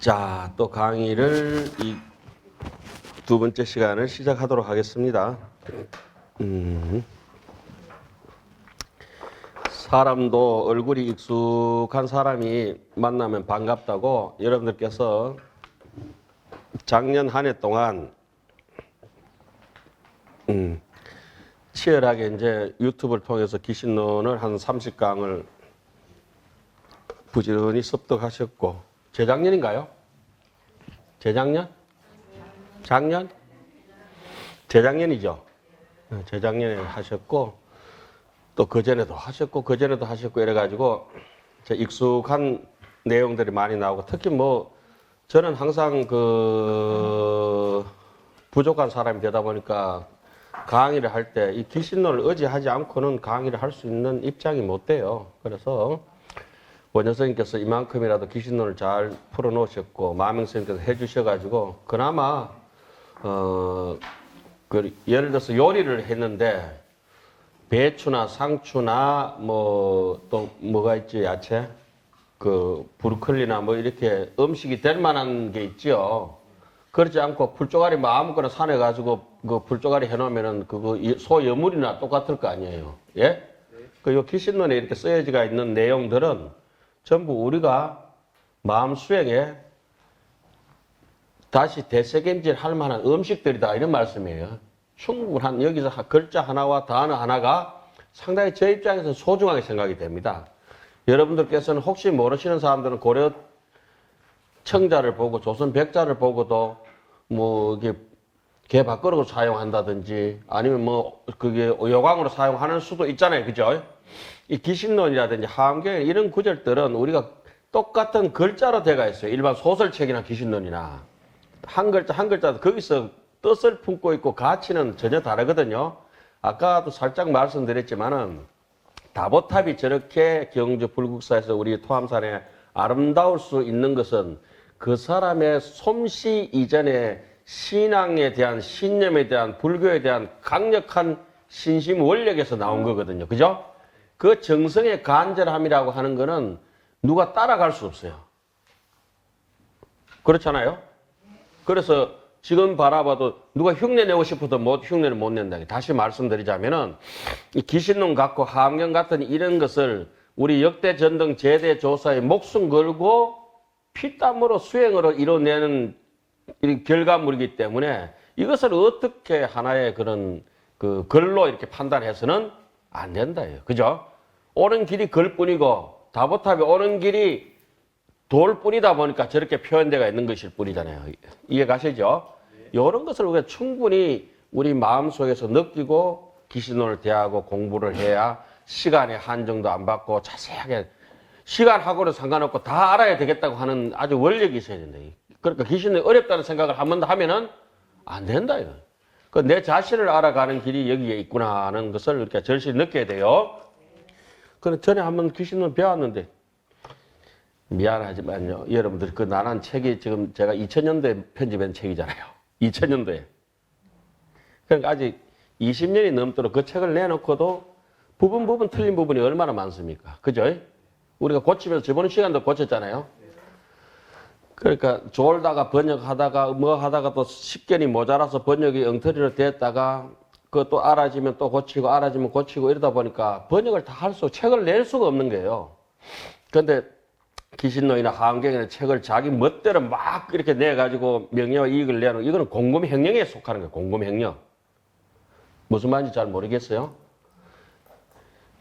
자, 또 강의를 이 두 번째 시간을 시작하도록 하겠습니다. 음. 사람도 얼굴이 익숙한 사람이 만나면 반갑다고 여러분들께서 작년 한 해 동안 음, 치열하게 이제 유튜브를 통해서 귀신론을 한 30강을 부지런히 습득하셨고 재작년인가요? 재작년? 작년? 재작년이죠. 네, 재작년에 하셨고 또 그전에도 하셨고 그전에도 하셨고 이래가지고 익숙한 내용들이 많이 나오고 특히 뭐 저는 항상 그 부족한 사람이 되다 보니까 강의를 할 때이 귀신론을 의지하지 않고는 강의를 할 수 있는 입장이 못 돼요. 그래서 원효 선생님께서 이만큼이라도 귀신론을 잘 풀어놓으셨고 마명 선생님께서 해주셔가지고 그나마 어, 그 예를 들어서 요리를 했는데 배추나 상추나 뭐 또 뭐가 있지 야채 그 브로콜리나 뭐 이렇게 음식이 될 만한 게 있죠. 그렇지 않고 풀조가리 뭐 아무거나 산에 가지고 그 풀조가리 해놓으면은 그거 이- 소 여물이나 똑같을 거 아니에요. 예? 그요 귀신론에 이렇게 쓰여지가 있는 내용들은 전부 우리가 마음 수행에 다시 되새김질 할 만한 음식들이다 이런 말씀이에요. 충분한 여기서 하- 글자 하나와 단어 하나가 상당히 제 입장에서 소중하게 생각이 됩니다. 여러분들께서는 혹시 모르시는 사람들은 고려 청자를 보고 조선 백자를 보고도 뭐 이게 개 밥그릇으로 사용한다든지 아니면 뭐 그게 요강으로 사용하는 수도 있잖아요. 그죠? 이 기신론이라든지 하암경에 이런 구절들은 우리가 똑같은 글자로 돼가 있어요. 일반 소설책이나 기신론이나 한 글자 한 글자도 거기서 뜻을 품고 있고 가치는 전혀 다르거든요. 아까도 살짝 말씀드렸지만은 다보탑이 저렇게 경주 불국사에서 우리 토함산에 아름다울 수 있는 것은 그 사람의 솜씨 이전에 신앙에 대한 신념에 대한 불교에 대한 강력한 신심 원력에서 나온 거거든요. 그죠? 그 정성의 간절함이라고 하는 거는 누가 따라갈 수 없어요. 그렇잖아요? 그래서 지금 바라봐도 누가 흉내 내고 싶어도 못, 흉내를 못 낸다. 다시 말씀드리자면은 이 귀신론 같고 하암경 같은 이런 것을 우리 역대 전등 제대 조사에 목숨 걸고 피땀으로 수행으로 이뤄내는 이 결과물이기 때문에 이것을 어떻게 하나의 그런 그 글로 이렇게 판단해서는 안 된다. 요 그죠? 오는 길이 글뿐이고 다보탑이 오는 길이 돌 뿐이다 보니까 저렇게 표현되가 있는 것일 뿐이잖아요. 이해 가시죠? 이런 것을 우리가 충분히 우리 마음속에서 느끼고 기신론을 대하고 공부를 해야 시간의 한정도 안 받고 자세하게 시간하고는 상관없고 다 알아야 되겠다고 하는 아주 원력이 있어야 된다. 그러니까 귀신이 어렵다는 생각을 한 번 더 하면은 안 된다. 이거. 그 내 자신을 알아가는 길이 여기에 있구나 하는 것을 이렇게 절실히 느껴야 돼요. 그래 전에 한번 귀신론 배웠는데 미안하지만요. 여러분들 그 나란 책이 지금 제가 2000년도에 편집한 책이잖아요. 2000년도에. 그러니까 아직 20년이 넘도록 그 책을 내놓고도 부분 부분 틀린 부분이 얼마나 많습니까? 그죠? 우리가 고치면서 저번 시간도 고쳤잖아요. 그러니까 졸다가 번역하다가 뭐 하다가 또 식견이 모자라서 번역이 엉터리로 됐다가 그것도 알아지면 또 고치고 알아지면 고치고 이러다 보니까 번역을 다 할 수, 책을 낼 수가 없는 거예요. 근데 기신론이나 하암경이나 책을 자기 멋대로 막 이렇게 내가지고 명예와 이익을 내는 이거는 공금횡령에 속하는 거예요. 공금횡령. 무슨 말인지 잘 모르겠어요.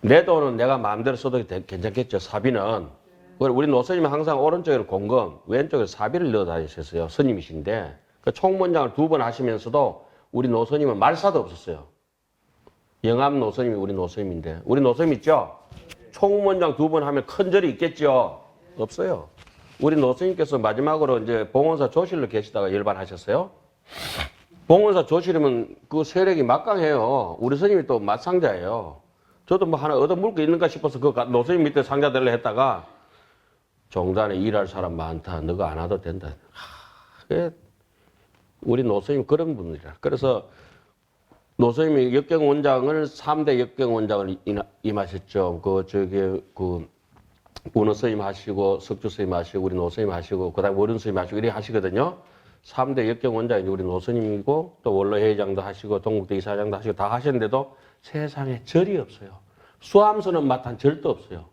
내 돈은 내가 마음대로 써도 되- 괜찮겠죠. 사비는. 우리 노스님은 항상 오른쪽에는 공금, 왼쪽에 사비를 넣어 다니셨어요. 스님이신데. 그 총무장을 두 번 하시면서도 우리 노스님은 말사도 없었어요. 영암 노스님이 우리 노스님인데. 우리 노스님 있죠? 총무장 두 번 하면 큰 절이 있겠죠? 없어요. 우리 노스님께서 마지막으로 이제 봉원사 조실로 계시다가 열반하셨어요. 봉원사 조실이면 그 세력이 막강해요. 우리 스님이 또 맞상자예요. 저도 뭐 하나 얻어물 게 있는가 싶어서 그 가- 노스님 밑에 상자들을 했다가 종단에 일할 사람 많다. 너가 안 와도 된다. 하, 우리 노스님 그런 분이라. 그래서 노스님이 역경 원장을 3대 역경 원장을 임하셨죠. 그 저기 그 운어 스님 하시고 석주 스님 하시고 우리 노 스님 하시고 그다음 원은 스님 하시고 이렇게 하시거든요. 3대 역경 원장이 우리 노 스님이고 또 원로 회장도 하시고 동국대 이사장도 하시고 다 하셨는데도 세상에 절이 없어요. 수암선은 맡한 절도 없어요.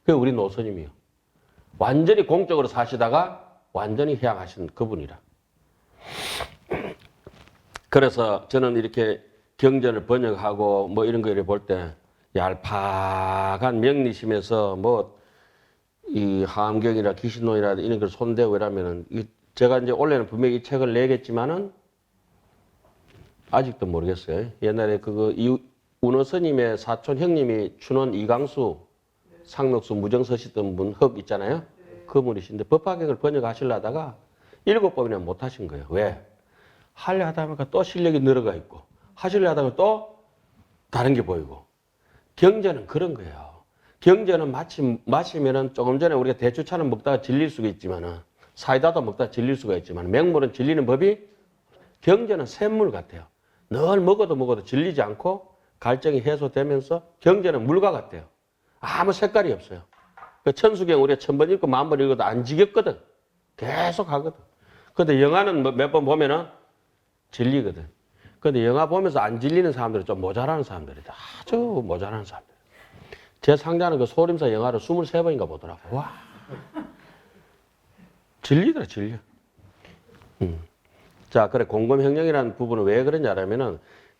그게 우리 노 스님이요. 완전히 공적으로 사시다가 완전히 해양하신 그분이라. 그래서 저는 이렇게 경전을 번역하고 뭐 이런 거를 볼 때 얄팍한 명리심에서 뭐 이 함경이나 기신론이나 이런 걸 손대고 이러면은 이 제가 이제 원래는 분명히 이 책을 내겠지만은 아직도 모르겠어요. 옛날에 그거 이 운어 스님의 사촌 형님이 춘원 이강수 상록수 무정서 시던 분 흑 있잖아요. 그분이신데 법화경을 번역하시려다가 일곱 번이나 못 하신 거예요. 왜? 하려 하다 보니까 또 실력이 늘어가 있고 하시려 하다 보면 또 다른 게 보이고 경제는 그런 거예요. 경제는 마치 마시면은 조금 전에 우리가 대추차는 먹다가 질릴 수가 있지만은 사이다도 먹다가 질릴 수가 있지만 맹물은 질리는 법이 경제는 샘물 같아요. 늘 먹어도 먹어도 질리지 않고 갈증이 해소되면서 경제는 물과 같아요. 아무 색깔이 없어요. 그 천수경 우리가 천 번 읽고 만 번 읽어도 안 지겹거든. 계속 하거든. 근데 영화는 뭐몇번 보면은 질리거든. 근데 영화 보면서 안 질리는 사람들은 좀 모자라는 사람들이다. 아주 모자라는 사람들. 제 상자는 그 소림사 영화를 23번인가 보더라고. 와. 질리더라, 질려. 음. 자, 그래, 공검혁령이라는 부분은 왜 그러냐면은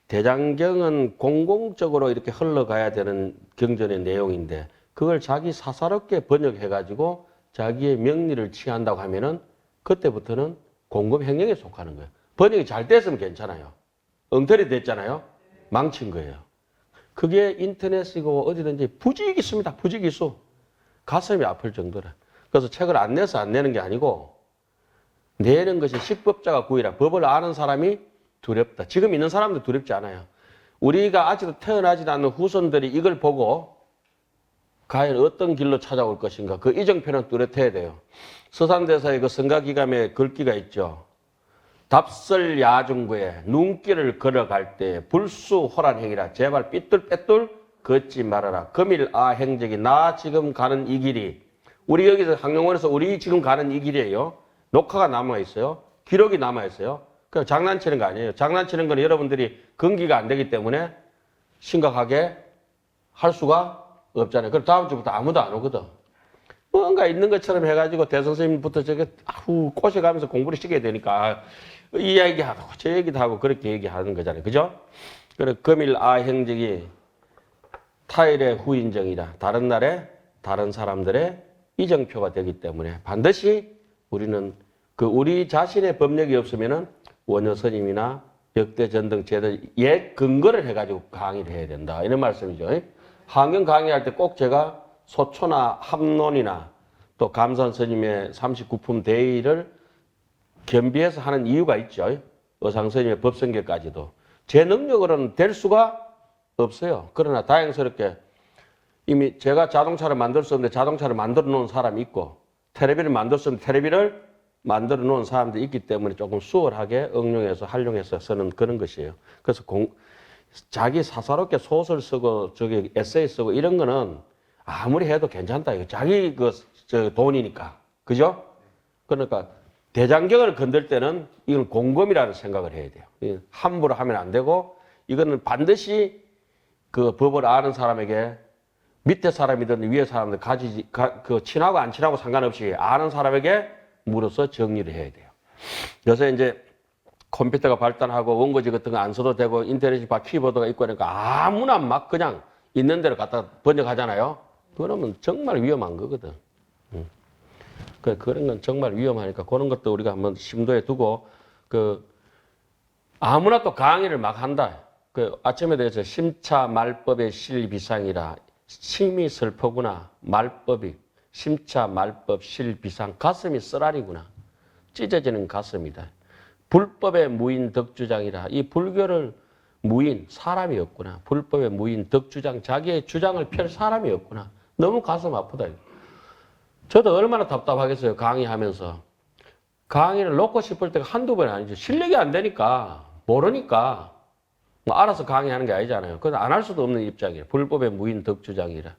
대장경은 공공적으로 이렇게 흘러가야 되는 경전의 내용인데 그걸 자기 사사롭게 번역해가지고 자기의 명리를 취한다고 하면은 그때부터는 공검혁령에 속하는 거예요. 번역이 잘 됐으면 괜찮아요. 엉터리 됐잖아요. 망친 거예요. 그게 인터넷이고 어디든지 부지기수입니다. 부지기수. 가슴이 아플 정도라. 그래서 책을 안 내서 안 내는 게 아니고 내는 것이 식법자가 구이라 법을 아는 사람이 두렵다. 지금 있는 사람도 두렵지 않아요. 우리가 아직도 태어나지 않는 후손들이 이걸 보고 과연 어떤 길로 찾아올 것인가. 그 이정표는 뚜렷해야 돼요. 서산대사의 그 성가기감의 글귀가 있죠. 답설 야중구에 눈길을 걸어갈 때 불수 호란행이라 제발 삐뚤빼뚤 걷지 말아라. 금일 아 행적이 나 지금 가는 이 길이 우리 여기서 항영원에서 우리 지금 가는 이 길이에요. 녹화가 남아 있어요. 기록이 남아 있어요. 그 장난치는 거 아니에요. 장난치는 건 여러분들이 근기가 안 되기 때문에 심각하게 할 수가 없잖아요. 그럼 다음 주부터 아무도 안 오거든. 뭔가 있는 것처럼 해가지고 대선생님부터 저게 아후 꼬셔가면서 공부를 시켜야 되니까 이 얘기 하고 저 얘기도 하고 그렇게 얘기하는 거잖아요. 그죠? 그래 금일 아 행적이 타일의 후인정이라 다른 날에 다른 사람들의 이정표가 되기 때문에 반드시 우리는 그 우리 자신의 법력이 없으면은 원효 스님이나 역대 전등 제도 옛 근거를 해가지고 강의를 해야 된다 이런 말씀이죠. 환경 강의할 때 꼭 제가 소초나 합론이나 또 감산 스님의 39품 대의를 겸비해서 하는 이유가 있죠. 의상 스님의 법성계까지도 제 능력으로는 될 수가 없어요. 그러나 다행스럽게 이미 제가 자동차를 만들 수 없는데 자동차를 만들어 놓은 사람이 있고 테레비를 만들 수 없는데 테레비를 만들어 놓은 사람도 있기 때문에 조금 수월하게 응용해서 활용해서 쓰는 그런 것이에요. 그래서 공, 자기 사사롭게 소설 쓰고 저기 에세이 쓰고 이런 거는 아무리 해도 괜찮다. 이거 자기 그저 돈이니까. 그죠? 그러니까 대장경을 건들 때는 이건 공검이라는 생각을 해야 돼요. 함부로 하면 안 되고 이거는 반드시 그 법을 아는 사람에게 밑에 사람이든 위에 사람들 가지지 가, 그 친하고 안 친하고 상관없이 아는 사람에게 물어서 정리를 해야 돼요. 요새 이제 컴퓨터가 발달하고 원고지 같은 거 안 써도 되고 인터넷이 막 키보드가 있고 하니까 아무나 막 그냥 있는 대로 갖다 번역하잖아요. 그러면 정말 위험한 거거든. 음. 그 그런 건 정말 위험하니까 그런 것도 우리가 한번 심도에 두고 그 아무나 또 강의를 막 한다. 그 아침에 대해서 심차 말법의 실비상이라 심이 슬퍼구나 말법이 심차 말법 실비상 가슴이 쓰라리구나 찢어지는 가슴이다. 불법의 무인 덕주장이라 이 불교를 무인 사람이 없구나 불법의 무인 덕주장 자기의 주장을 펼 사람이 없구나 너무 가슴 아프다. 저도 얼마나 답답하겠어요 강의하면서 강의를 놓고 싶을 때가 한두 번이 아니죠 실력이 안 되니까 모르니까 뭐 알아서 강의하는 게 아니잖아요. 그건 안 할 수도 없는 입장이에요. 불법의 무인 덕주장이라.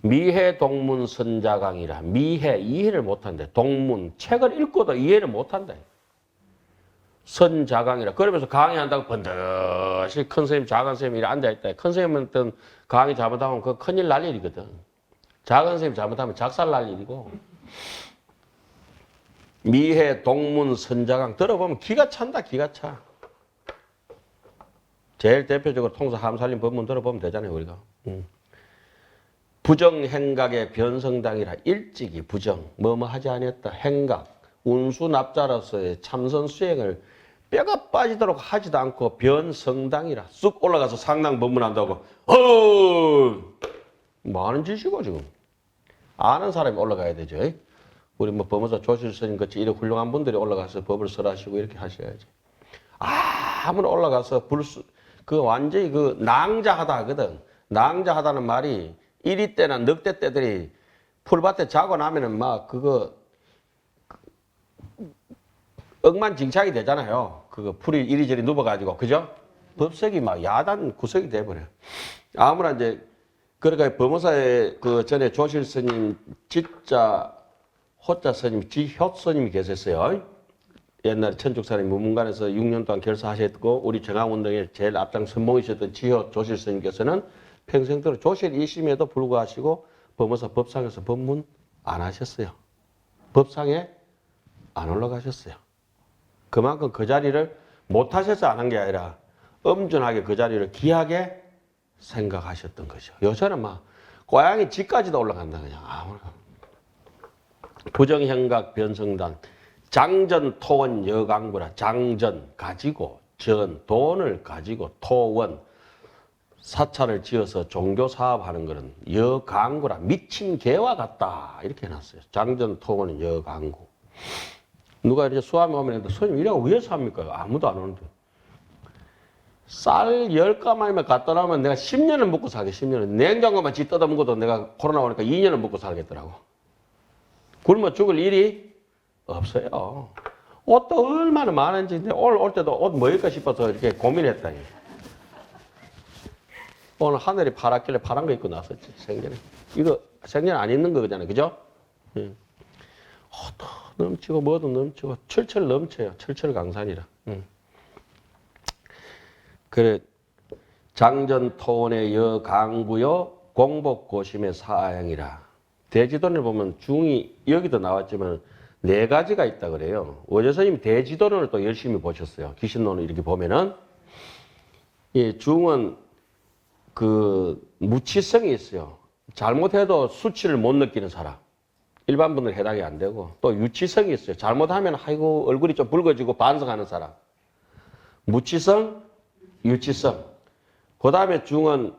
미해 동문 선자강이라 미해 이해를 못한대. 동문 책을 읽고도 이해를 못한다. 선자강이라 그러면서 강의한다고 번듯이 큰 선생님 작은 선생님이 앉아있다. 큰 선생님은 강의 잘못하면 그 큰일 날 일이거든. 작은 선생님 잘못하면 작살 날 일이고 미해 동문 선자강 들어보면 기가 찬다 기가 차. 제일 대표적으로 통사 함살림 법문 들어보면 되잖아요 우리가. 음. 부정행각의 변성당이라 일찍이 부정 뭐뭐 하지 아니었다 행각 운수납자로서의 참선 수행을 뼈가 빠지도록 하지도 않고 변성당이라 쑥 올라가서 상당 법문한다고 어 많은 짓이고 지금 아는 사람이 올라가야 되죠. 우리 뭐 법무사 조실 스님 같이 이렇게 훌륭한 분들이 올라가서 법을 설하시고 이렇게 하셔야지. 아무나 올라가서 불수 그 완전히 그 낭자하다 하거든. 낭자하다는 말이 이리 때나 늑대 때들이 풀밭에 자고 나면은 막 그거 억만징창이 되잖아요. 그거 풀이 이리저리 누워가지고 그죠? 법석이 막 야단 구석이 돼버려. 요 아무나 이제 그러니까 법무사에 그 전에 조실 스님 진짜 호자 스님 지효 스님이 계셨어요. 옛날에 천죽사님 문문관에서 6년 동안 결사하셨고 우리 정화운동에 제일 앞장 선봉이셨던 지효 조실 스님께서는 평생 동안 조실 1심에도 불구하시고 법무사 법상에서 법문 안 하셨어요. 법상에 안 올라가셨어요. 그만큼 그 자리를 못 하셔서 안 한 게 아니라 엄준하게 그 자리를 귀하게 생각하셨던 거죠. 요새는 막 고양이 집까지도 올라간다 그냥 아무나. 부정행각 변성단 장전 토원 여강부라 장전 가지고 전 돈을 가지고 토원 사찰을 지어서 종교 사업하는 거는 여강구라 미친 개와 같다 이렇게 해놨어요. 장전 토원은 여강구. 누가 이렇게 수함에 오면 했는데 선생님 이래가 왜 삽니까? 아무도 안 오는데. 쌀 10가마이면 갖다 놓으면 내가 10년을 먹고 살게 10년을. 냉장고만 지 뜯어 먹어도 내가 코로나 오니까 2년을 먹고 살겠더라고. 굶어 죽을 일이 없어요. 옷도 얼마나 많은지 올, 올 때도 옷뭐 입까 싶어서 이렇게 고민했다니. 오늘 하늘이 파랗길래 파란 거 입고 나섰지 생전에. 이거 생전에 안 입는 거잖아요. 그죠? 예. 옷도 넘치고 뭐도 넘치고 철철 넘쳐요. 철철 강산이라. 응. 그래 장전토원의 여강구요 공복고심의 사양이라 대지돈을 보면 중이 여기도 나왔지만 네 가지가 있다 그래요. 선생님이 대지돈을 또 열심히 보셨어요. 귀신론을 이렇게 보면은 이 중은 그 무치성이 있어요. 잘못해도 수치를 못 느끼는 사람. 일반 분들 해당이 안 되고 또 유치성이 있어요. 잘못하면 아이고 얼굴이 좀 붉어지고 반성하는 사람. 무치성, 유치성. 그 다음에 중은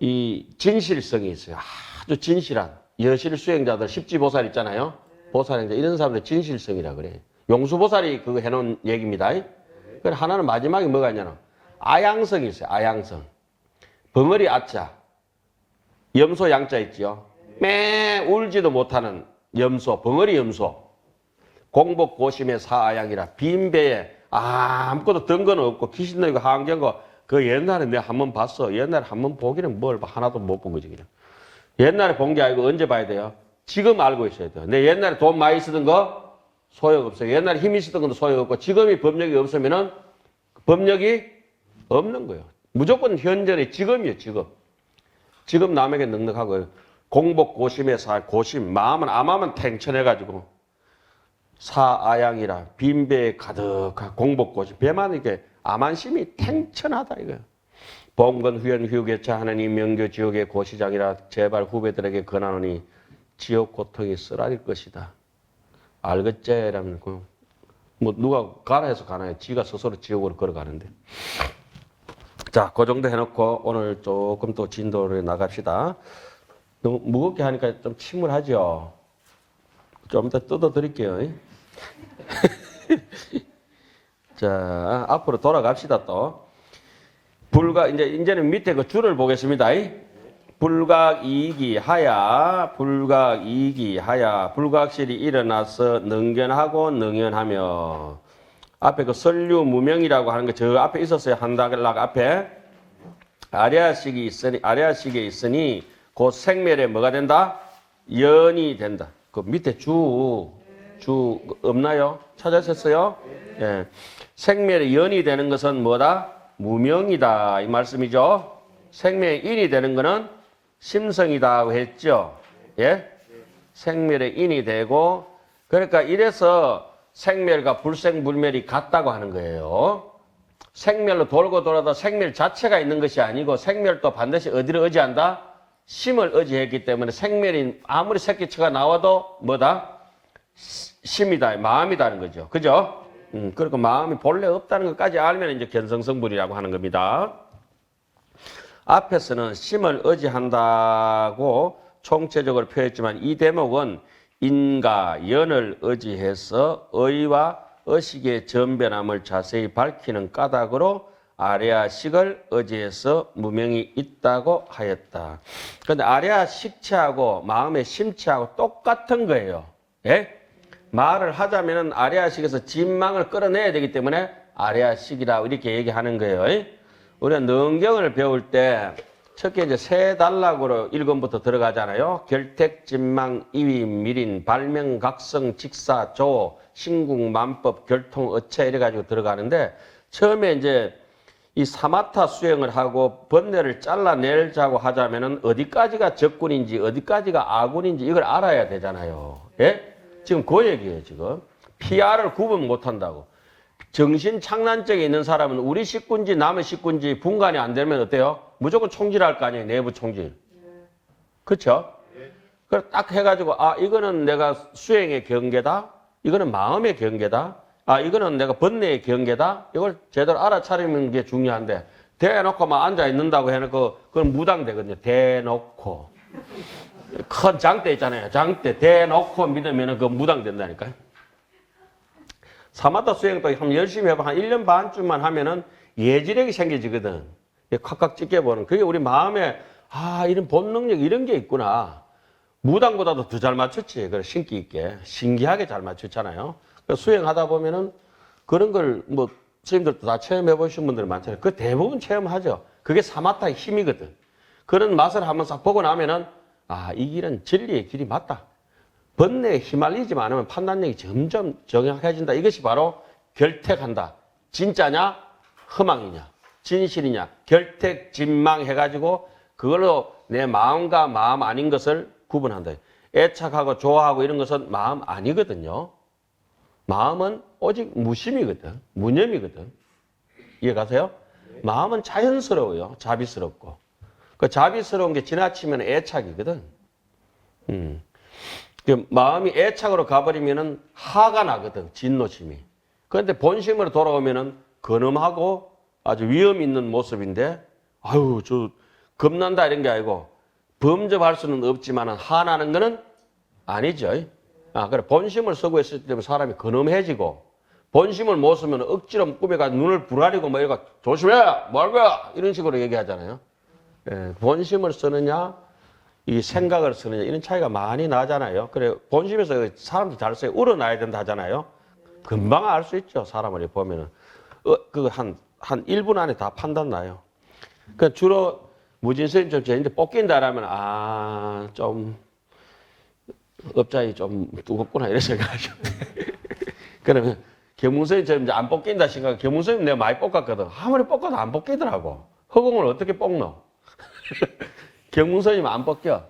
이 진실성이 있어요. 아주 진실한 여실 수행자들 십지보살 있잖아요. 보살행자 이런 사람들 진실성이라 그래. 용수보살이 그거 해놓은 얘기입니다. 그래 하나는 마지막에 뭐가 있냐면 아양성이 있어요. 아양성. 벙어리 아자. 염소 양자 있지요. 매 울지도 못하는 염소, 벙어리 염소. 공복 고심의 사아양이라 빈 배에 아무것도 든 건 없고 귀신도 있고 한경고 그 옛날에 내가 한 번 봤어. 옛날에 한 번 보기는 뭘 봐. 하나도 못 본 거지 그냥. 옛날에 본 게 아니고 언제 봐야 돼요? 지금 알고 있어야 돼요. 내 옛날에 돈 많이 쓰던 거 소용없어요. 옛날에 힘이 있었던 것도 소용없고 지금이 법력이 없으면은 법력이 없는 거예요. 무조건 현재의 지금이에요. 지금. 지금 남에게 넉넉하고 공복 고심의 사 고심 마음은 암하면 탱천해가지고 사아양이라 빈배에 가득한 공복 고심 배만 이게 암한심이 탱천하다 이거예요. 봉건 후연 휴게차 하나님 명교 지옥의 고시장이라 제발 후배들에게 권하노니 지옥 고통이 쓰라릴 것이다. 알겠제라면 그뭐 누가 가라 해서 가나요? 지가 스스로 지옥으로 걸어가는데. 자, 그 정도 해놓고 오늘 조금 또 진도를 나갑시다. 너무 무겁게 하니까 좀 침울하죠? 좀더 뜯어 드릴게요. 자, 앞으로 돌아갑시다 또. 불각, 이제, 이제는 밑에 그 줄을 보겠습니다. 불각 이기 하야, 불각 이기 하야, 불각실이 일어나서 능견하고 능연하며. 앞에 그 설류 무명이라고 하는 거 저 앞에 있었어요. 한다락 앞에. 아리아식이 있으니, 아리아식에 있으니 그 생멸에 뭐가 된다? 연이 된다. 그 밑에 주, 주 없나요? 찾으셨어요? 예. 생멸에 연이 되는 것은 뭐다? 무명이다. 이 말씀이죠. 생멸에 인이 되는 것은 심성이다. 했죠. 예? 생멸에 인이 되고, 그러니까 이래서 생멸과 불생불멸이 같다고 하는 거예요. 생멸로 돌고 돌아도 생멸 자체가 있는 것이 아니고 생멸도 반드시 어디를 의지한다? 심을 의지했기 때문에 생멸이 아무리 새끼치가 나와도 뭐다? 시- 심이다, 마음이다는 거죠. 그죠? 음, 그리고 마음이 본래 없다는 것까지 알면 이제 견성성불이라고 하는 겁니다. 앞에서는 심을 의지한다고 총체적으로 표했지만 이 대목은 인과 연을 의지해서 의와 의식의 전변함을 자세히 밝히는 까닭으로 아래아식을 의지해서 무명이 있다고 하였다. 그런데 아래아식체하고 마음의 심체하고 똑같은 거예요. 예? 말을 하자면은 아래아식에서 진망을 끌어내야 되기 때문에 아래아식이라 이렇게 얘기하는 거예요. 예? 우리가 능경을 배울 때 첫째 이제 세 단락으로 1권부터 들어가잖아요. 결택, 진망, 이위, 미린, 발명, 각성, 직사, 조, 신궁, 만법, 결통, 어체 이래 가지고 들어가는데 처음에 이제 이 사마타 수행을 하고 번뇌를 잘라내자고 하자면은 어디까지가 적군인지 어디까지가 아군인지 이걸 알아야 되잖아요. 예? 지금 그 얘기예요, 지금. PR을 구분 못 한다고. 정신 창난증이 있는 사람은 우리 식구인지 남의 식구인지 분간이 안 되면 어때요? 무조건 총질할 거 아니에요, 내부 총질. 그렇죠? 그래 딱 해가지고 아 이거는 내가 수행의 경계다, 이거는 마음의 경계다, 아 이거는 내가 번뇌의 경계다. 이걸 제대로 알아차리는 게 중요한데 대놓고 막 앉아 있는다고 해놓고 그건 무당되거든요. 대놓고 큰 장대 있잖아요. 장대 대놓고 믿으면은 그 무당된다니까요. 사마타 수행도 한번 열심히 해봐. 한 1년 반쯤만 하면은 예지력이 생겨지거든. 콱콱 찢겨보는. 그게 우리 마음에, 아, 이런 본 능력 이런 게 있구나. 무당보다도 더 잘 맞췄지. 그래, 신기 있게. 신기하게 잘 맞췄잖아요. 그래서 수행하다 보면은 그런 걸 뭐, 스님들도 다 체험해 보신 분들 많잖아요. 그 대부분 체험하죠. 그게 사마타의 힘이거든. 그런 맛을 한번 싹 보고 나면은, 아, 이 길은 진리의 길이 맞다. 번뇌에 휘말리지 않으면 판단력이 점점 정확해진다. 이것이 바로 결택한다. 진짜냐? 허망이냐? 진실이냐? 결택, 진망 해가지고 그걸로 내 마음과 마음 아닌 것을 구분한다. 애착하고 좋아하고 이런 것은 마음 아니거든요. 마음은 오직 무심이거든. 무념이거든. 이해 가세요? 마음은 자연스러워요. 자비스럽고. 그 자비스러운 게 지나치면 애착이거든. 음. 그 마음이 애착으로 가버리면은 화가 나거든, 진노심이. 그런데 본심으로 돌아오면은 근엄하고 아주 위험 있는 모습인데, 아유, 저, 겁난다 이런 게 아니고, 범접할 수는 없지만은 화나는 거는 아니죠. 아, 그래. 본심을 쓰고 있을 때 사람이 근엄해지고, 본심을 못 쓰면 억지로 꾸며가 눈을 부라리고 뭐 이러고, 조심해! 뭐 할 거야! 이런 식으로 얘기하잖아요. 예, 본심을 쓰느냐, 이 생각을 쓰느냐 이런 차이가 많이 나잖아요. 그래 본심에서 사람들 잘 써요. 우러나야 된다 하잖아요. 금방 알 수 있죠. 사람을 보면은 어, 그 한한 한 1분 안에 다 판단 나요. 그 주로 무진 스님좀 제인데 뽑긴다라면 아 좀 업자이 좀 두껍구나 이런 생각하죠. 그러면 개문스님처럼 이제 안 뽑긴다 생각. 개문스님 내가 많이 뽑았거든. 아무리 뽑아도 안 뽑히더라고. 허공을 어떻게 뽑노? 경문선이면 안 벗겨.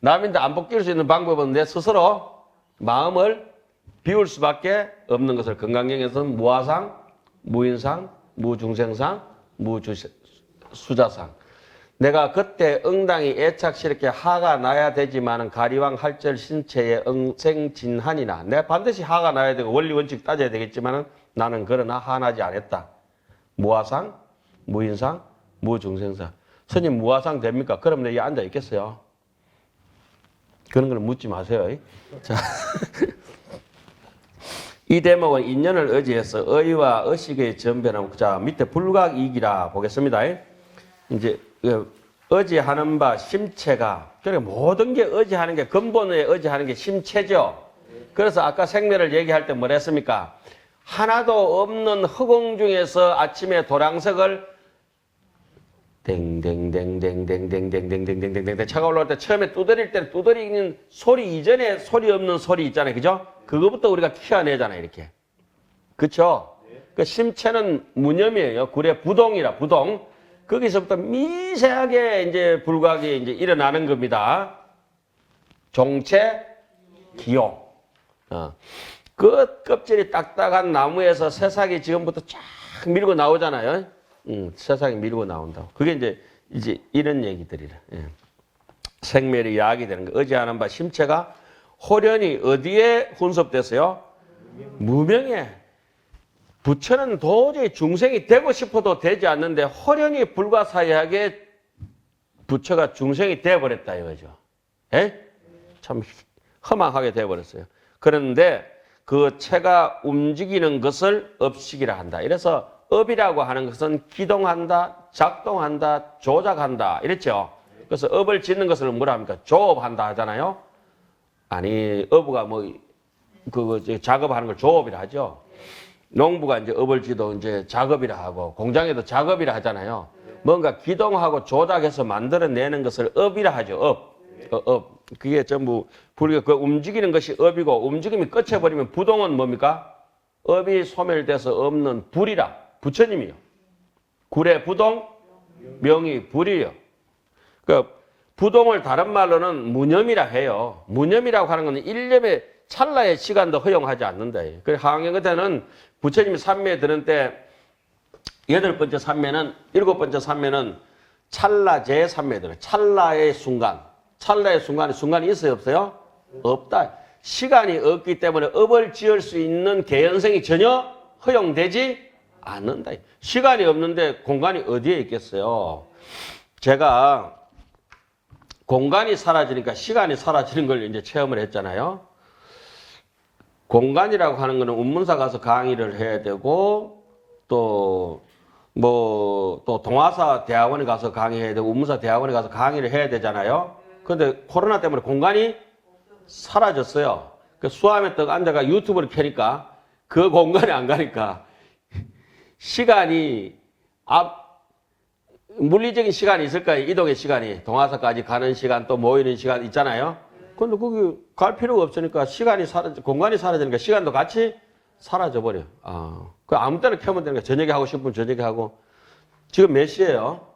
남인데 안 벗길 수 있는 방법은 내 스스로 마음을 비울 수밖에 없는 것을 건강경에서는 무화상, 무인상, 무중생상, 무수자상. 내가 그때 응당이 애착스럽게 하가 나야 되지만은 가리왕 할절 신체의 응생진한이나 내가 반드시 하가 나야 되고 원리 원칙 따져야 되겠지만은 나는 그러나 하나지 않았다. 무화상, 무인상, 무중생상. 스님 무화상 됩니까? 그럼 내가 앉아 있겠어요? 그런 걸 묻지 마세요. 자. 이 대목은 인연을 의지해서 의와 의식의 전변함. 자, 밑에 불각이기라 보겠습니다. 이제 그 의지하는 바 심체가 그러니까 모든 게 의지하는 게 근본에 의지하는 게 심체죠. 그래서 아까 생매를 얘기할 때 뭐랬습니까? 하나도 없는 허공 중에서 아침에 도량석을 땡땡땡땡땡땡땡땡땡땡땡 차가 올라올 때 처음에 두드릴 때 두드리는 소리 이전에 소리 없는 소리 있잖아요. 그죠? 그거부터 우리가 키워내잖아요. 이렇게. 그쵸? 그 심체는 무념이에요. 구례 부동이라 부동. 거기서부터 미세하게 이제 불각이 이제 일어나는 겁니다. 종체 기용. 어. 그 껍질이 딱딱한 나무에서 새싹이 지금부터 쫙 밀고 나오잖아요. 음, 새싹이 밀고 나온다고. 그게 이제 이제 이런 얘기들이라. 예. 생멸이 야학이 되는 거. 하는 바 심체가 호련이 어디에 혼섭됐어요? 무명에. 부처는 도저히 중생이 되고 싶어도 되지 않는데 호련이 불가사의하게 부처가 중생이 되어버렸다 이거죠. 예? 참 허망하게 되어버렸어요. 그런데 그 체가 움직이는 것을 업식이라 한다. 이래서 업이라고 하는 것은 기동한다, 작동한다, 조작한다. 이랬죠. 그래서 업을 짓는 것을 뭐라 합니까? 조업한다 하잖아요. 아니, 어부가 뭐, 그, 이제 작업하는 걸 조업이라 하죠. 농부가 이제 업을 지도 이제 작업이라 하고, 공장에도 작업이라 하잖아요. 뭔가 기동하고 조작해서 만들어내는 것을 업이라 하죠. 업. 어, 업. 그게 전부 불교 그 움직이는 것이 업이고 움직임이 끝쳐버리면 부동은 뭡니까? 업이 소멸돼서 없는 불이라 부처님이요. 구례 부동 명이 불이요. 그 부동을 다른 말로는 무념이라 해요. 무념이라고 하는 것은 일념의 찰나의 시간도 허용하지 않는다. 그 하왕경 끝에는 부처님이 삼매에 드는 때 여덟 번째 삼매는 일곱 번째 삼매는 찰나제 삼매에 들어. 찰나의 순간. 찰나의 순간에 순간이 있어요, 없어요? 없다. 시간이 없기 때문에 업을 지을 수 있는 개연성이 전혀 허용되지 않는다. 시간이 없는데 공간이 어디에 있겠어요? 제가 공간이 사라지니까 시간이 사라지는 걸 이제 체험을 했잖아요. 공간이라고 하는 거는 운문사 가서 강의를 해야 되고 또 뭐 또 동화사 대학원에 가서 강의해야 되고 운문사 대학원에 가서 강의를 해야 되잖아요. 근데 코로나 때문에 공간이 사라졌어요. 그 수암에 떡 앉아가 유튜브를 켜니까 그 공간에 안 가니까 시간이 앞 물리적인 시간이 있을까요? 이동의 시간이 동화사까지 가는 시간 또 모이는 시간 있잖아요. 근데 거기 갈 필요가 없으니까 시간이 사라져 공간이 사라지니까 시간도 같이 사라져 버려. 아, 그 아무 때나 켜면 거야. 저녁에 하고 싶으면 저녁에 하고 지금 몇 시예요?